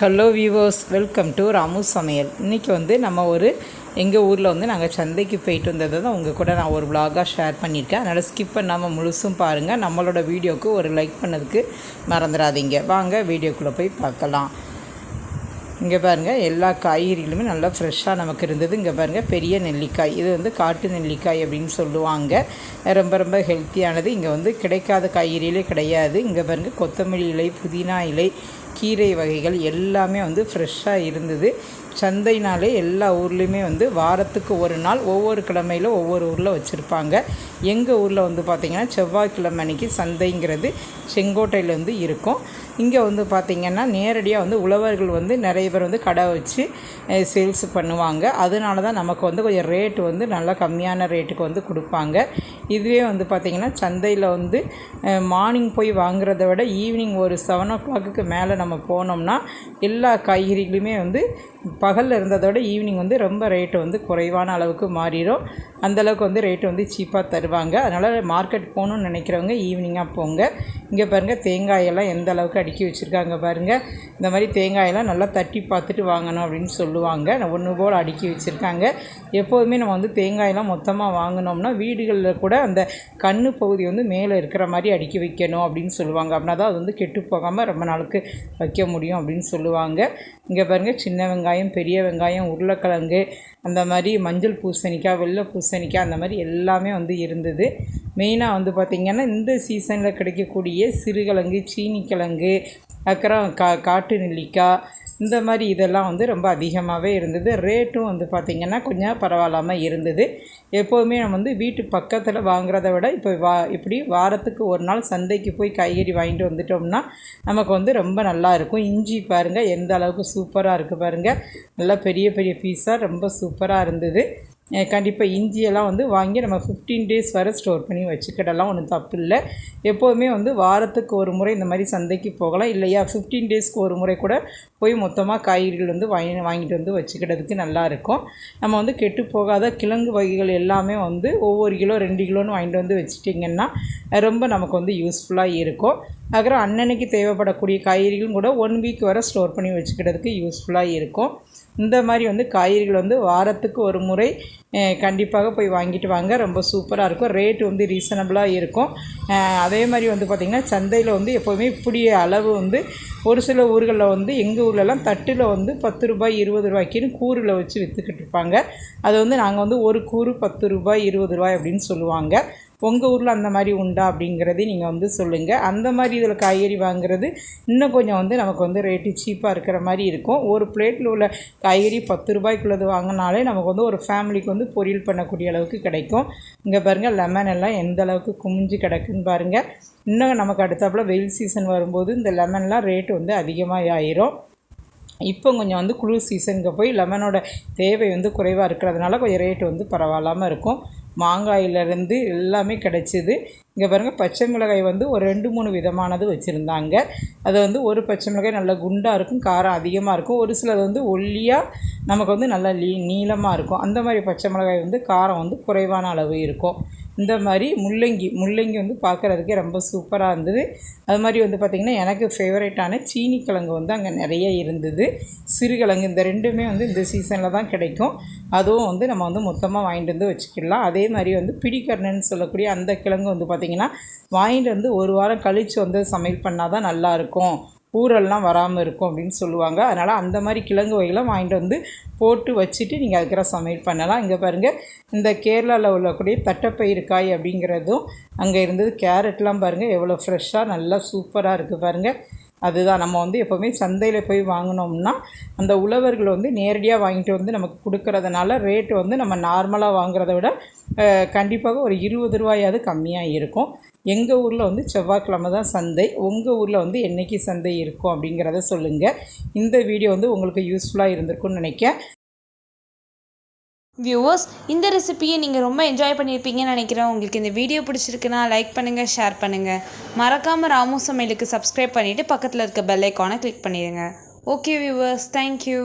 Hello viewers welcome to Ramu சமையல் இன்றைக்கி வந்து நம்ம ஒரு எங்கள் ஊரில் வந்து நாங்கள் சந்தைக்கு போயிட்டு வந்ததை தான் உங்கள் கூட நான் ஒரு vlog-ஆ ஷேர் பண்ணியிருக்கேன். அதனால் ஸ்கிப் பண்ணாமல் முழுசும் பாருங்கள் நம்மளோட வீடியோவுக்கு ஒரு லைக் பண்ணதுக்கு மறந்துடாதீங்க. வாங்க வீடியோக்குள்ளே போய் பார்க்கலாம். இங்கே பாருங்கள் எல்லா காய்கறிகளுமே நல்லா ஃப்ரெஷ்ஷாக நமக்கு இருந்தது. இங்கே பாருங்கள் பெரிய நெல்லிக்காய். இது வந்து காட்டு நெல்லிக்காய் அப்படின்னு சொல்லுவாங்க. ரொம்ப ரொம்ப ஹெல்த்தியானது இங்கே வந்து கிடைக்காத காய்கறிகளே கிடையாது. இங்கே பாருங்கள் கொத்தமல்லி இலை புதினா இலை கீரை வகைகள் எல்லாமே வந்து ஃப்ரெஷ்ஷாக இருந்தது. சந்தைனாலே எல்லா ஊர்லேயுமே வந்து வாரத்துக்கு ஒரு நாள் ஒவ்வொரு கிழமையில் ஒவ்வொரு ஊரில் வச்சுருப்பாங்க. எங்கள் ஊரில் வந்து பார்த்திங்கன்னா செவ்வாய்க்கிழமை அன்னைக்கு சந்தைங்கிறது செங்கோட்டையில் வந்து இருக்கும். இங்கே வந்து பார்த்திங்கன்னா நேரடியாக வந்து உழவர்கள் வந்து நிறைய பேர் வந்து கடை வச்சு சேல்ஸ் பண்ணுவாங்க. அதனால தான் நமக்கு வந்து கொஞ்சம் ரேட்டு வந்து நல்லா கம்மியான ரேட்டுக்கு வந்து கொடுப்பாங்க. இதுவே வந்து பார்த்திங்கன்னா சந்தையில் வந்து மார்னிங் போய் வாங்குறத விட ஈவினிங் ஒரு செவன் ஓ கிளாக்குக்கு மேலே நம்ம போனோம்னா எல்லா காய்கறிகளுமே வந்து பகலில் இருந்ததை விட ஈவினிங் வந்து ரொம்ப ரேட்டு வந்து குறைவான அளவுக்கு மாறிடும். அந்தளவுக்கு வந்து ரேட்டு வந்து சீப்பாக தருவாங்க. அதனால் மார்க்கெட் போகணுன்னு நினைக்கிறவங்க ஈவினிங்காக போங்க. இங்கே பாருங்கள் தேங்காயெல்லாம் எந்த அளவுக்கு அடுக்கி வச்சுருக்காங்க பாருங்கள் இந்த மாதிரி தேங்காயெல்லாம் நல்லா தட்டி பார்த்துட்டு வாங்கணும் அப்படின்னு சொல்லுவாங்க. ஒன்று போல் அடுக்கி வச்சுருக்காங்க. எப்போதுமே நம்ம வந்து தேங்காயெல்லாம் மொத்தமாக வாங்கினோம்னா வீடுகளில் கூட அந்த கண்ணு பகுதி வந்து மேலே இருக்கிற மாதிரி அடுக்கி வைக்கணும் அப்படின்னு சொல்லுவாங்க. அப்படின்னா தான் அது வந்து கெட்டு போகாமல் ரொம்ப நாளுக்கு வைக்க முடியும் அப்படின்னு சொல்லுவாங்க. இங்கே பாருங்கள் சின்ன வெங்காயம் பெரிய வெங்காயம் உருளைக்கிழங்கு அந்த மாதிரி மஞ்சள் பூசணிக்காய் வெள்ளை பூசணிக்காய் அந்த மாதிரி எல்லாமே வந்து இருந்தது. மெயினாக வந்து பார்த்திங்கன்னா இந்த சீசனில் கிடைக்கக்கூடிய சிறுகிழங்கு சீனிக்கிழங்கு அப்புறம் கா காட்டு நெல்லிக்காய் இந்த மாதிரி இதெல்லாம் வந்து ரொம்ப அதிகமாகவே இருந்தது. ரேட்டும் வந்து பார்த்திங்கன்னா கொஞ்சம் பரவாயில்லாமல் இருந்தது. எப்போவுமே நம்ம வந்து வீட்டு பக்கத்தில் வாங்குறத விட இப்போ வா இப்படி வாரத்துக்கு ஒரு நாள் சந்தைக்கு போய் காய்கறி வாங்கிட்டு வந்துட்டோம்னா நமக்கு வந்து ரொம்ப நல்லா இருக்கும். இஞ்சி பாருங்கள் எந்த அளவுக்கு சூப்பராக இருக்குது பாருங்கள் நல்லா பெரிய பெரிய பீஸாக ரொம்ப சூப்பராக இருந்தது. கண்டிப்பாக இஞ்சியெல்லாம் வந்து வாங்கி நம்ம ஃபிஃப்டீன் டேஸ் வரை ஸ்டோர் பண்ணி வச்சுக்கிடலாம். ஒன்றும் தப்பு இல்லை. எப்போதுமே வந்து வாரத்துக்கு ஒரு முறை இந்த மாதிரி சந்தைக்கு போகலாம். இல்லையா ஃபிஃப்டீன் டேஸ்க்கு ஒரு முறை கூட போய் மொத்தமாக காய்கறிகள் வந்து வாங்கி வாங்கிட்டு வந்து வச்சுக்கிறதுக்கு நல்லாயிருக்கும் நம்ம வந்து கெட்டு போகாத கிழங்கு வகைகள் எல்லாமே வந்து ஒவ்வொரு கிலோ ரெண்டு கிலோன்னு வாங்கிட்டு வந்து வச்சுட்டிங்கன்னா ரொம்ப நமக்கு வந்து யூஸ்ஃபுல்லாக இருக்கும். அப்புறம் அன்னன்னைக்கு தேவைப்படக்கூடிய காய்கறிகளும் கூட ஒன் வீக் வரை ஸ்டோர் பண்ணி வச்சுக்கிறதுக்கு யூஸ்ஃபுல்லாக இருக்கும். இந்த மாதிரி வந்து காய்கறிகள் வந்து வாரத்துக்கு ஒரு முறை கண்டிப்பாக போய் வாங்கிட்டு வாங்க. ரொம்ப சூப்பராக இருக்கும். ரேட்டு வந்து ரீசனபிளாக இருக்கும். அதே மாதிரி வந்து பார்த்திங்கன்னா சந்தையில் வந்து எப்போவுமே இப்படி அளவு வந்து ஒரு சில ஊர்களில் வந்து எங்கள் ஊர்லலாம் தட்டில் வந்து பத்து ரூபாய் இருபது ரூபாய்க்குன்னு கூறில் வச்சு விற்றுக்கிட்டு இருப்பாங்க. அது வந்து நாங்கள் வந்து ஒரு கூறு பத்து ரூபாய் இருபது ரூபாய் அப்படின்னு சொல்லுவாங்க. உங்கள் ஊரில் அந்த மாதிரி உண்டா அப்படிங்கிறதையும் நீங்கள் வந்து சொல்லுங்கள் அந்த மாதிரி இதில் காய்கறி வாங்குறது இன்னும் கொஞ்சம் வந்து நமக்கு வந்து ரேட்டு சீப்பாக இருக்கிற மாதிரி இருக்கும். ஒரு பிளேட்டில் உள்ள காய்கறி பத்து ரூபாய்க்குள்ளது வாங்கினாலே நமக்கு வந்து ஒரு ஃபேமிலிக்கு வந்து பொரியல் பண்ணக்கூடிய அளவுக்கு கிடைக்கும். இங்கே பாருங்கள் லெமன் எல்லாம் எந்த அளவுக்கு குமிஞ்சு கிடக்குன்னு பாருங்கள் இன்னும் நமக்கு அடுத்தாப்புல வெயில் சீசன் வரும்போது இந்த லெமன்லாம் ரேட்டு வந்து அதிகமாக ஆயிரும். இப்போ கொஞ்சம் வந்து குளிர் சீசனுக்கு போய் லெமனோட தேவை வந்து குறைவாக இருக்கிறதுனால கொஞ்சம் ரேட்டு வந்து பரவாயில்லாமல் இருக்கும். மாங்காயிலேருந்து எல்லாமே கிடச்சிது. இங்கே பாருங்கள் பச்சை மிளகாய் வந்து ஒரு ரெண்டு மூணு விதமானது வச்சுருந்தாங்க. அது வந்து ஒரு பச்சை மிளகாய் நல்லா குண்டாக இருக்கும் காரம் அதிகமாக இருக்கும். ஒரு சிலது வந்து ஒல்லியாக நமக்கு வந்து நல்லா லீ நீளமாக இருக்கும். அந்த மாதிரி பச்சை மிளகாய் வந்து காரம் வந்து குறைவான அளவு இருக்கும். இந்த மாதிரி முள்ளங்கி முள்ளங்கி வந்து பார்க்குறதுக்கே ரொம்ப சூப்பராக இருந்தது. அது மாதிரி வந்து பார்த்திங்கன்னா எனக்கு ஃபேவரேட்டான சீனி கிழங்கு வந்து அங்கே நிறைய இருந்தது. சிறுகிழங்கு இந்த ரெண்டுமே வந்து இந்த சீசனில் தான் கிடைக்கும். அதுவும் வந்து நம்ம வந்து மொத்தமாக வாங்கிட்டு வந்து வச்சுக்கிடலாம். அதே மாதிரி வந்து பிடிக்கர்ணன்னு சொல்லக்கூடிய அந்த கிழங்கு வந்து பார்த்திங்கன்னா வாங்கிட்டு வந்து ஒரு வாரம் கழித்து வந்து சமையல் பண்ணால் தான் நல்லாயிருக்கும் ஊரெல்லாம் வராமல் இருக்கும் அப்படின்னு சொல்லுவாங்க. அதனால் அந்த மாதிரி கிழங்கு வகைலாம் வாங்கிட்டு வந்து போட்டு வச்சுட்டு நீங்கள் அதுக்கிற சமையல் பண்ணலாம். இங்கே பாருங்கள் இந்த கேரளாவில் உள்ளக்கூடிய தட்டைப்பயிறு காய் அப்படிங்கிறதும் அங்கே இருந்தது. கேரட்லாம் பாருங்கள் எவ்வளோ ஃப்ரெஷ்ஷாக நல்லா சூப்பராக இருக்குது பாருங்கள் அதுதான் நம்ம வந்து எப்போவுமே சந்தையில் போய் வாங்கினோம்னா அந்த உழவர்கள் வந்து நேரடியாக வாங்கிட்டு வந்து நமக்கு கொடுக்கறதுனால ரேட்டு வந்து நம்ம நார்மலாக வாங்குறத விட கண்டிப்பாக ஒரு இருபது ரூபாயாவது கம்மியாக இருக்கும். எங்கள் ஊரில் வந்து செவ்வாய்க்கிழமை தான் சந்தை. உங்கள் ஊரில் வந்து என்றைக்கு சந்தை இருக்கும் அப்படிங்கிறத சொல்லுங்கள் இந்த வீடியோ வந்து உங்களுக்கு யூஸ்ஃபுல்லாக இருந்திருக்கும்னு நினைக்க வியூவர்ஸ் இந்த ரெசிபியை நீங்கள் ரொம்ப என்ஜாய் பண்ணியிருப்பீங்கன்னு நினைக்கிறேன். உங்களுக்கு இந்த வீடியோ பிடிச்சிருக்குன்னா லைக் பண்ணுங்கள் ஷேர் பண்ணுங்கள் மறக்காமல் ராமு சமையலுக்கு சப்ஸ்கிரைப் பண்ணிவிட்டு பக்கத்தில் இருக்க பெல் ஐக்கானை கிளிக் பண்ணிடுங்க. Okay viewers thank you